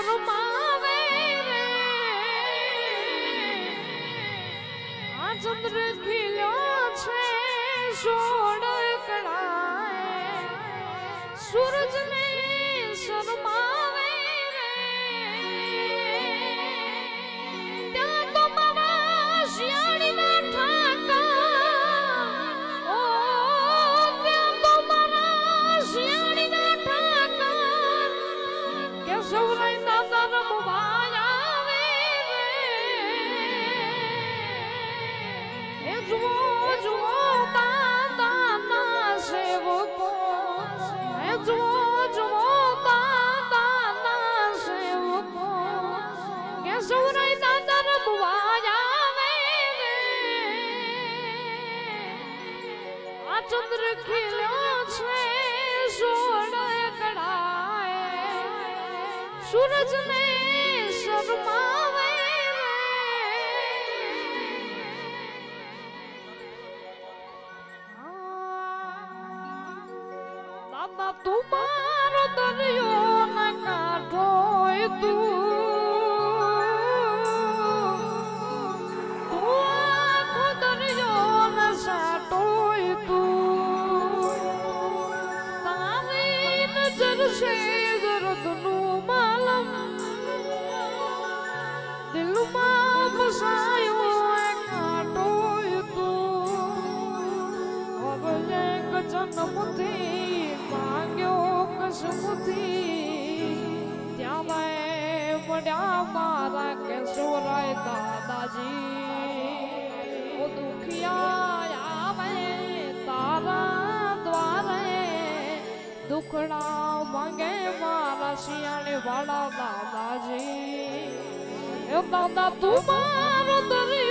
શરમાવે રે. આ ચંદ્ર ખીલ્યો છે સોળ સૂરજ ને શરમાવે રે દાદા તું મારો દરિયો ના કાંઠો જન્મથી માંગ્યો કસમથી ત્યાં મેં મળ્યા મારા કેશવરાય દાદાજી. ઓ દુખિયા આવે તારા દ્વારે. દુખડા માંગે મારા શિયાળે વાળા દાદાજી દાદા તું મારો દરિયો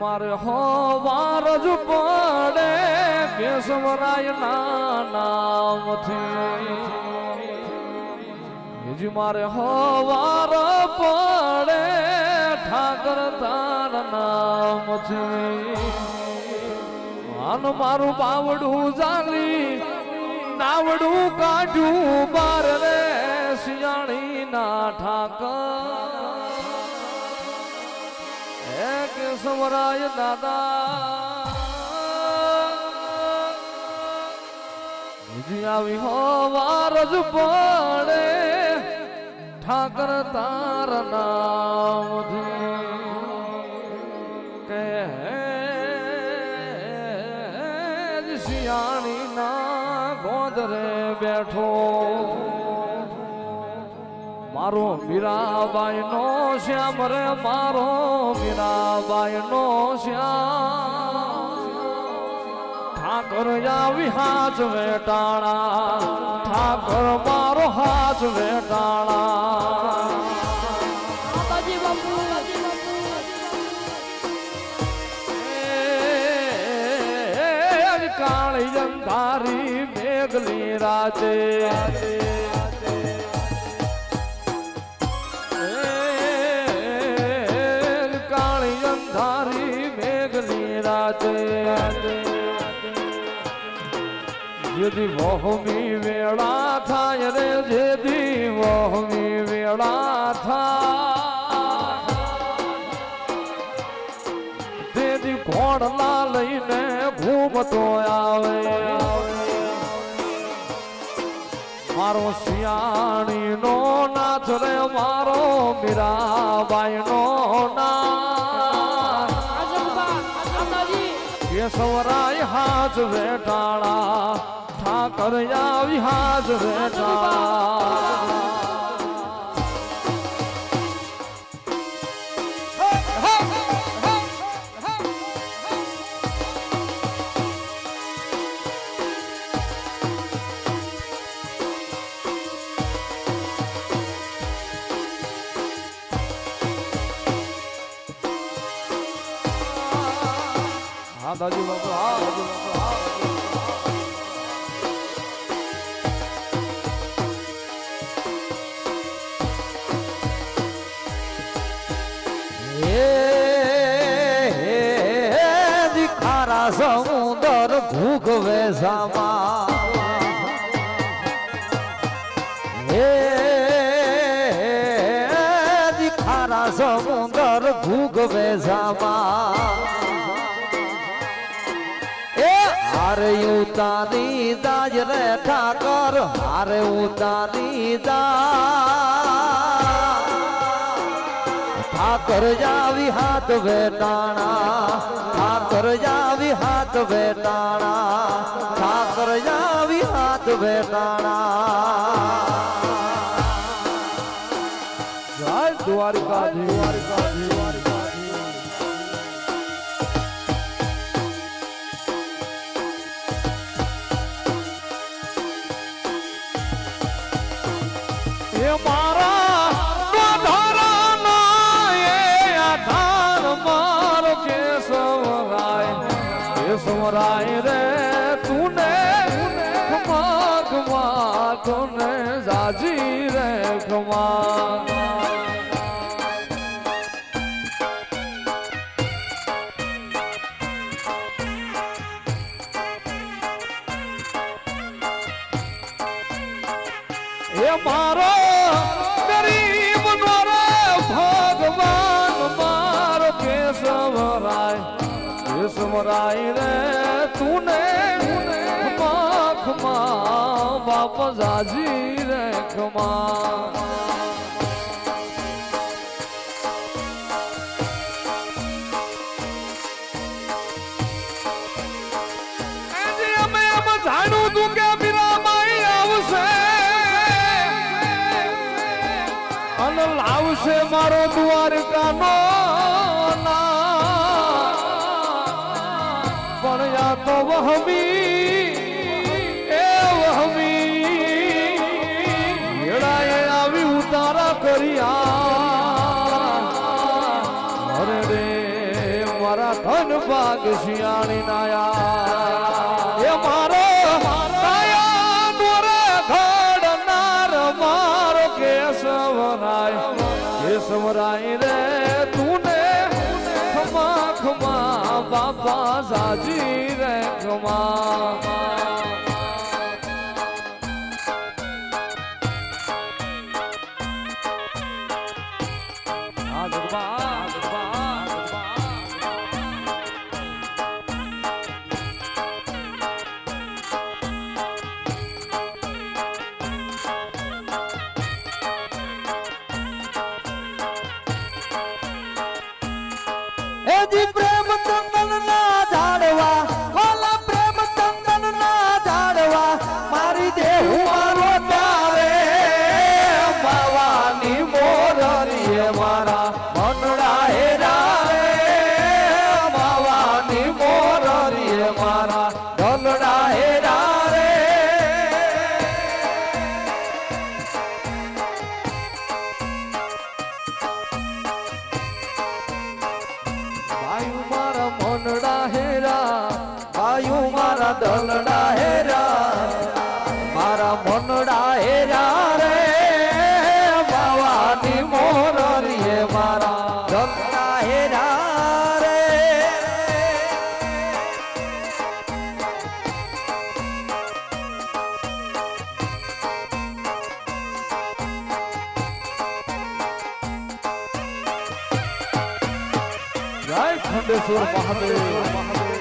મારે હોવાર જ પડે કેશવરાય ના નામથી. હજી મારે હોવાર પડે ઠાકર તાર નામથી. માન મારું બાવડું જાલી, નાવડું કાઢ્યું બાર રે શિયાળી ના ઠાકર. કેશવરાય દાદા આવી હોવાર જ પડે ઠાકર તાર નામથી કે શિયાળી ના ગોદરે બેઠો મારો મીરાબાઈ નો શ્યામ રે મારો મીરાબાઈ નો શ્યામ ઠાકર આવી હાથ વેટાણા ઠાકર મારો હાથ વેટાણા કાળી અંધારી મેઘલી રાતે જેદી મોહમી વેળા થાય રે જેદી મોહમી વેળા થાય. તેદી ઘોડલા લઈને ઘૂમતો આવે. મારો શિયાળી નો નાચ રે મારો મીરાબાઈ નો નાચ કેશવરાય હાજ વેટાળા ઠાકર વિહાજ હાજ દાદાજી બાપુ હા દાદી બાપુ હા દીખારા સમુદર ભૂગવે એ હારે ઉતારી દાજ રે ઠાકર હારે ઉતારી દા ઠાકર જાવી હાથ વેટાણા ઠાકર જાવી હાથ વેટાણા ઠાકર જાવી હાથ વેટાણા જય દ્વારકાધીશ દ્વારકાધીશ એ મારા તુને જાજી રે ખમા એ મારો ગરીબ નો ભગવાન મારો કેશવરાય કેશવરાય રે બાપ જાજી રે ખમા એજી અમે એમ જાણ્યું તું કે મીરાબાઈ આવશે. અને લાવશે મારો દ્વારકાનો શિયાળી નાયા એ મારો નાયા દોરે ઘડનાર મારો કેશવરાય. કેશવરાય રે તુને ખમા ખમા બાપા સાજી રે ખમા. એ ખંડેશ્વર મહાદેવ